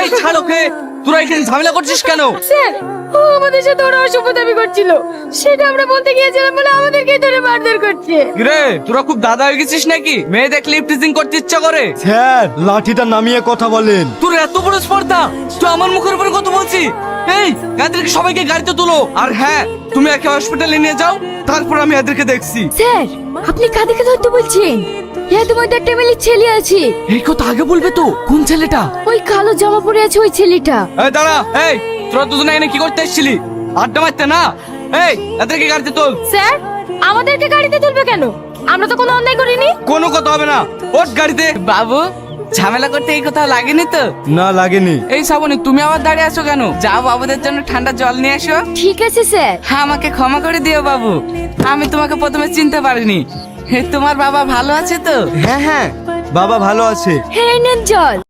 এই ছাড় ওকে। তোরা এখানে ঝামেলা করছিস কেন? স্যার ও আমাদের সাথে ওরা অসভ্য দাবি করছিল। সেটা আমরা বলতে গিয়েছিলাম বলে আমাদেরকে ধরে মারধর করছে। রে তোরা খুব দাদা হয়ে গেছিস নাকি? মেয়ে দেখলে করতে ইচ্ছা করে। স্যার লাঠিটা নামিয়ে কথা বলেন। তোর এত বড় স্পর্ধা? তুই আমার মুখের উপরে কথা বলছিস? এই এদেরকে সবাইকে গাড়িতে তুলো। আর হ্যাঁ তুমি একে হসপিটালে নিয়ে যাও তারপর আমি এদেরকে দেখছি। স্যার আপনি কাদেরকে ধরতে বলছেন। এর মধ্যে একটা ছেলে আছে। এই কথা আগে বলবে তো কোন ছেলেটা? ওই কালো জামা পরে আছে ওই ছেলেটা। এই দাঁড়া এই তোরা দুজনে এনে কি করতে এসেছিলি? আড্ডা মারতে না? এই এদেরকে গাড়িতে তোল। স্যার আমাদেরকে গাড়িতে তুলবে কেন? আমরা তো কোনো অন্যায় করিনি। কোনো কথা হবে না ওর গাড়িতে। বাবু ঝামেলা করতে এই কথা লাগেনি তো? না লাগেনি। এই শ্রাবণী তুমি আবার দাঁড়িয়ে আছো কেন? যাও বাবুদের জন্য ঠান্ডা জল নিয়ে আসো ঠিক আছে স্যার। হ্যাঁ আমাকে ক্ষমা করে দিও বাবু। আমি তোমাকে প্রথমে চিনতে পারিনি। তোমার বাবা ভালো আছে তো? হ্যাঁ হ্যাঁ। বাবা ভালো আছে। হ্যাঁ নেন জল।